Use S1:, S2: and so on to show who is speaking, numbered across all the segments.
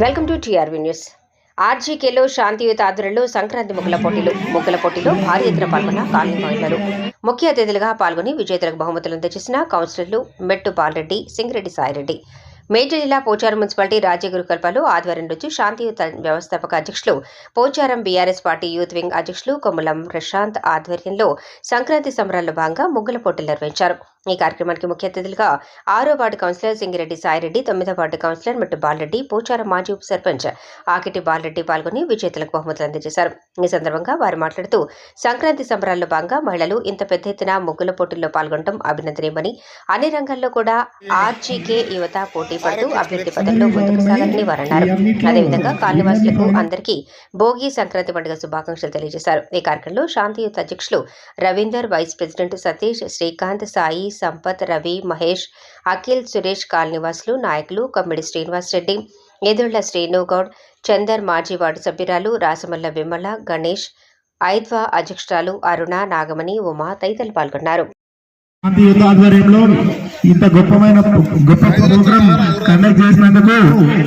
S1: Welcome to TRV news. ఆర్జీకేలో శాంతియుత ఆధ్వర్యంలో సంక్రాంతి ముగ్గుల పోటీలు ముగ్గుల పోటీలో భారీ ఎత్తున పాల్గొన్న కాలనీ మహిళలు ముఖ్య అతిథులుగా పాల్గొని విజేతలకు బహుమతులు అందజేసిన కౌన్సిలర్లు మెట్టు పాల్రెడ్డి సింగిరెడ్డి సాయిరెడ్డి. మేజర్ జిల్లా పోచారం మున్సిపాలిటీ రాజ్యగురు కల్పాలు ఆధ్వర్యం నుంచి శాంతియుత వ్యవస్థాపక అధ్యక్షులు Pocharam BRS party youth wing అధ్యక్షులు కొమ్మలం ప్రశాంత్ ఆధ్వర్యంలో సంక్రాంతి సంబరాల్లో భాగంగా ముగ్గుల పోటీలు నిర్వహించారు. ఈ కార్యక్రమానికి ముఖ్య అతిథులుగా ఆరో వార్డు కౌన్సిలర్ సింగిరెడ్డి సాయిరెడ్డి తొమ్మిదో వార్డు కౌన్సిలర్ మెట్టు బాలరెడ్డి పోచారం మాజీ ఉప సర్పంచ్ ఆకిటి బాలరెడ్డి పాల్గొని విజేతలకు బహుమతులు అందజేశారు. ఈ సందర్భంగా వారు మాట్లాడుతూ సంక్రాంతి సంబరాల్లో భాగంగా మహిళలు ఇంత పెద్ద ఎత్తున ముగ్గుల పోటీల్లో పాల్గొనడం అభినందనీయమని అన్ని రంగాల్లో కూడా ఆర్జీకే యువత పోటీ పడుతూ అభివృద్ధి పదంలో ముందుకు సాగాలని వారు అన్నారు అదేవిధంగా కాలనివాసులకు అందరికీ భోగి సంక్రాంతి పండుగ శుభాకాంక్షలు తెలియజేశారు. ఈ కార్యక్రమంలో శాంతియుత అధ్యక్షులు రవీందర్ వైస్ ప్రెసిడెంట్ సతీష్ శ్రీకాంత్ సాయి సంపత్ రవి మహేష్ అఖిల్ సురేష్ కాలనివాసులు నాయకులు కమ్మిడి శ్రీనివాస్ రెడ్డి ఎదుళ్ళ శ్రీనుగౌడ్ చందర్ మాజీ వార్డు సభ్యురాలు రాసమల్ల విమల గణేష్ ఐద్వా అధ్యక్షురాలు అరుణ నాగమణి ఉమా తదితరులు పాల్గొన్నారు.
S2: గాంధీ యుద్ధ ఆధ్వర్యంలో ఇంత గొప్పమైన గొప్ప ప్రోగ్రామ్ కండక్ట్ చేసినందుకు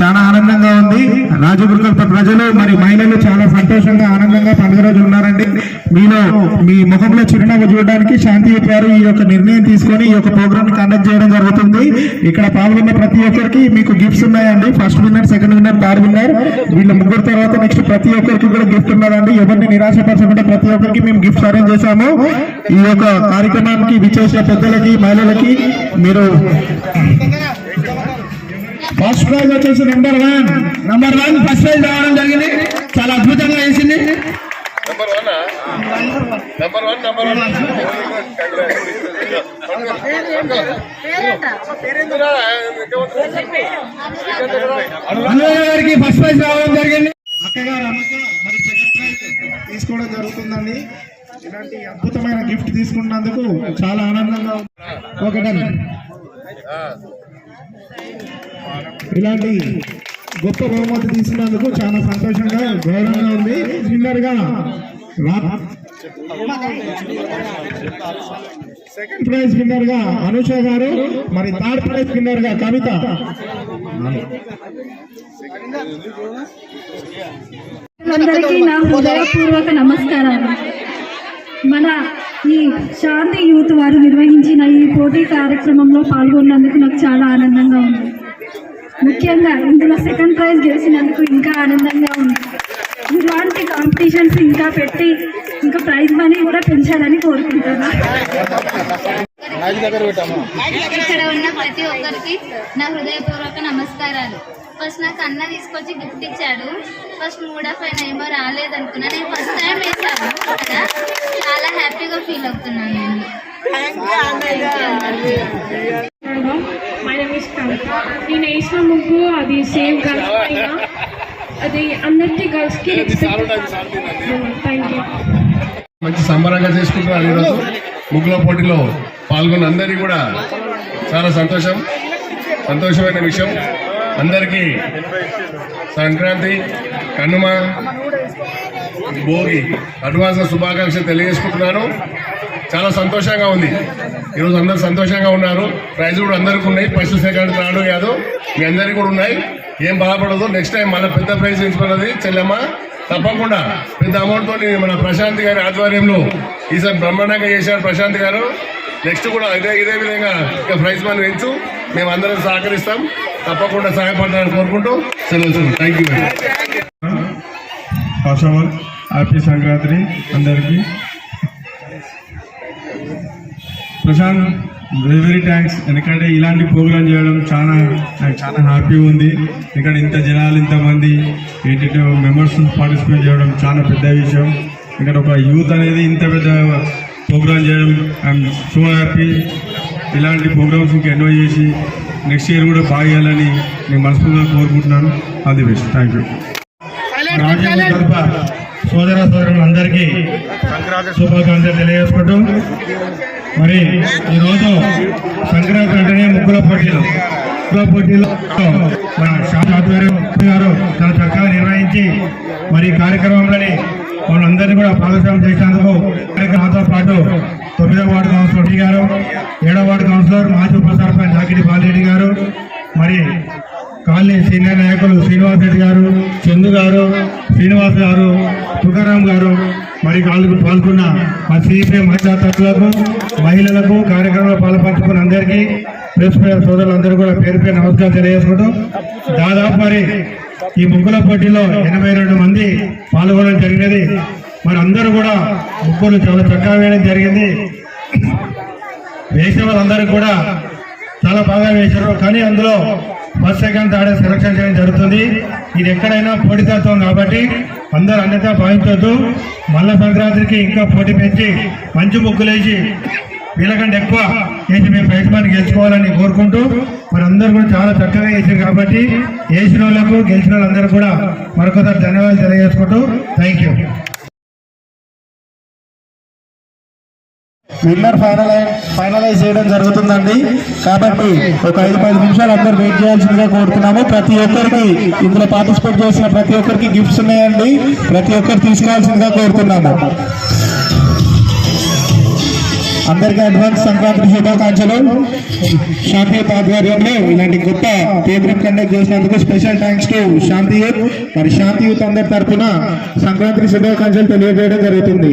S2: చాలా ఆనందంగా ఉంది. రాజగురుకల్ప ప్రజలు మరి మహిళలు చాలా సంతోషంగా ఆనందంగా పండుగ రోజు ఉన్నారండి. మీలో మీ ముఖంలో చిరునవ్వు చూడడానికి శాంతి గారు ఈ యొక్క నిర్ణయం తీసుకొని ఈ యొక్క ప్రోగ్రామ్ కండక్ట్ చేయడం జరుగుతుంది. ఇక్కడ పాల్గొన్న ప్రతి ఒక్కరికి మీకు గిఫ్ట్స్ ఉన్నాయండి. First winner second winner third winner వీళ్ళ ముగ్గురు తర్వాత నెక్స్ట్ ప్రతి ఒక్కరికి కూడా గిఫ్ట్ ఉన్నదండి. ఎవరిని నిరాశపరచకుండా ప్రతి ఒక్కరికి మేము గిఫ్ట్స్ అరేంజ్ చేశాము. ఈ యొక్క కార్యక్రమానికి విచ్చేసిన పెద్దలకి మహిళలకి మీరు ఫస్ట్ ప్రైజ్ వచ్చేసి number one number one first prize రావడం జరిగింది. చాలా అద్భుతంగా వేసింది. అనురాధ గారికి ఫస్ట్ ప్రైజ్ రావడం జరిగింది. అక్కగారు అమ్మక మరి సెకండ్ ప్రైజ్ తీసుకోవడం జరుగుతుందండి. ఇలాంటి అద్భుతమైన గిఫ్ట్ తీసుకున్నందుకు చాలా ఆనందంగా డన్. ఇలాంటి గొప్ప బహుమతి తీసుకున్నందుకు చాలా సంతోషంగా గౌరవంగా ఉంది. విన్నర్గా సెకండ్ ప్రైజ్ విన్నర్గా అనుష గారు మరి థర్డ్ ప్రైజ్ విన్నర్గా కవిత.
S3: అందరికీ నా హృదయపూర్వక నమస్కారాలు. మన ఈ శాంతి యూత్ వారు నిర్వహించిన ఈ పోటీ కార్యక్రమంలో పాల్గొన్నందుకు నాకు చాలా ఆనందంగా ఉంది. ముఖ్యంగా ఇందులో సెకండ్ ప్రైజ్ గెలిచినందుకు ఇంకా ఆనందంగా ఉంది. ఇలాంటి కాంపిటీషన్స్ ఇంకా పెట్టి ఇంకా ప్రైజ్ మనీ కూడా పెంచాలని కోరుకుంటున్నాను
S4: ఇక్కడ ఉన్న ప్రతి ఒక్కరికి నా హృదయపూర్వక నమస్కారాలు. ఫస్ట్ నాకు అన్న తీసుకొచ్చి గిఫ్ట్ ఇచ్చాడు. ఫస్ట్ మూడ్ ఆఫ్ అయినా ఏమో రాలేదు అనుకున్నా నేను ఫస్ట్ టైం వేసాను కదా? చాలా హ్యాపీగా ఫీల్ అవుతున్నాను నేను.
S5: మై నేమ్ ఇస్ కవిత నేను వేసిన ముగ్గు అది సేమ్ గర్ల్స్ పైన. అది అందరికీ గర్ల్స్కి థ్యాంక్ యూ
S6: మంచి సంబరంగా చేసుకుంటున్నారు ఈరోజు ముగ్గుల పోటీలో పాల్గొన్న అందరికీ కూడా చాలా సంతోషం. సంతోషమైన విషయం. అందరికీ సంక్రాంతి కనుమ భోగి అడ్వాన్స్ శుభాకాంక్షలు తెలియజేసుకుంటున్నాను. చాలా సంతోషంగా ఉంది. ఈరోజు అందరు సంతోషంగా ఉన్నారు. ప్రైజ్ కూడా అందరికీ ఉన్నాయి. ఫస్ట్ సెకండ్ థర్డ్ కాదు మీ అందరికీ కూడా ఉన్నాయి. ఏం బాధపడదు. నెక్స్ట్ టైం మళ్ళీ పెద్ద ప్రైజ్ ఎంచుకున్నది చెల్లెమ్మ. తప్పకుండా పెద్ద అమౌంట్తో మన ప్రశాంత్ గారి ఆధ్వర్యంలో ఈసారి బ్రహ్మాండంగా చేశారు ప్రశాంత్ గారు. నెక్స్ట్ కూడా ఇదే ఇదే విధంగా ఇంకా ప్రైజ్ మనం ఎంచు మేము అందరం సహకరిస్తాం. తప్పకుండా సహాయపడతారని కోరుకుంటూ సెలవు థ్యాంక్ యూ
S2: ఆశావల్ హ్యాపీ సంక్రాంతి అందరికీ. ప్రశాంత్ వెరీ థ్యాంక్స్ ఎందుకంటే ఇలాంటి ప్రోగ్రామ్ చేయడం చాలా నాకు చాలా హ్యాపీగా ఉంది. ఇక్కడ ఇంత జనాలు ఇంతమంది ఏంటంటే మెంబర్స్ పార్టిసిపేట్ చేయడం చాలా పెద్ద విషయం. ఇక్కడ ఒక యూత్ అనేది ఇంత పెద్ద ప్రోగ్రామ్ చేయడం ఐఎమ్ సో హ్యాపీ ఇలాంటి ప్రోగ్రామ్స్ ఇంకా ఎన్నో చేసి నెక్స్ట్ ఇయర్ కూడా బాగా చేయాలని నేను మనస్ఫూర్తిగా కోరుకుంటున్నాను. All the best thank you రాజ్యాంగ తరఫ సోదర సోదరులందరికీ సంక్రాంతి శుభాకాంక్షలు తెలియజేసుకుంటూ మరి ఈరోజు సంక్రాంతి అంటేనే ముగ్గుల పోటీలు. ముగ్గుల పోటీలో మన ఆధ్వర్యం గారు చాలా చక్కగా నిర్వహించి మరి కార్యక్రమంలోని వాళ్ళందరినీ కూడా భాగస్వామ్యం చేసినందుకు నాతో పాటు తొమ్మిదవ వార్డు కౌన్సిలర్ రెడ్డి గారు ఏడవ వార్డు కౌన్సిలర్ మాజీ ఉప సర్పంచ్ బాలిరెడ్డి గారు మరి
S7: కాలనీ సీనియర్ నాయకులు శ్రీనివాస్ రెడ్డి గారు చందు గారు శ్రీనివాస్ గారు తుకారాం గారు మరి కాళ్ళకు పాల్గొన్న మా సీపీఐ మహిళా తత్తులకు మహిళలకు కార్యక్రమంలో పాల్పంచుకున్న అందరికీ ప్రెస్ సోదరులందరూ కూడా పేరు పేరు నమస్కారం తెలియజేసుకుంటూ దాదాపు మరి ఈ ముగ్గుల పోటీలో ఎనభై రెండు మంది పాల్గొనడం జరిగినది. మరి అందరూ కూడా ముగ్గురు చాలా చక్కగా వేయడం జరిగింది. వేసే వాళ్ళందరూ కూడా చాలా బాగా వేశారు. కానీ అందులో ఫస్ట్ సెకండ్ థర్డ్ సెలక్షన్ చేయడం జరుగుతుంది. ఇది ఎక్కడైనా పోటీతత్వం కాబట్టి అందరూ అన్యత భావించవద్దు మల్ల సంక్రాంతికి ఇంకా పోటీ పెంచి మంచి ముగ్గులేసి వీళ్ళకంటే ఎక్కువ వేసి మేము ప్రయత్నాన్ని గెలుచుకోవాలని కోరుకుంటూ మరి అందరూ కూడా చాలా చక్కగా వేసారు కాబట్టి వేసిన వాళ్ళకు గెలిచిన వాళ్ళందరూ కూడా మరొకసారి ధన్యవాదాలు తెలియజేసుకుంటూ థ్యాంక్ యూ
S2: విన్నర్ ఫైనలై ఫైనలైజ్ చేయడం జరుగుతుందండి. కాబట్టి ఒక ఐదు పది నిమిషాలు అందరు వెయిట్ చేయాల్సిందిగా కోరుతున్నాము. ప్రతి ఒక్కరికి ఇందులో పార్టిసిపేట్ చేసిన ప్రతి ఒక్కరికి గిఫ్ట్స్ ఉన్నాయండి. ప్రతి ఒక్కరు తీసుకోవాల్సిందిగా కోరుతున్నాము. అందరికీ అడ్వాన్స్ సంక్రాంతి శుభాకాంక్షలు. శాంతి ఆధ్వర్యంలో ఇలాంటి గొప్ప ప్రోగ్రామ్ కండక్ట్ చేసినందుకు special thanks to Shanti youth. మరి శాంతి యూత్ అందరి తరఫున సంక్రాంతి శుభాకాంక్షలు తెలియజేయడం జరుగుతుంది.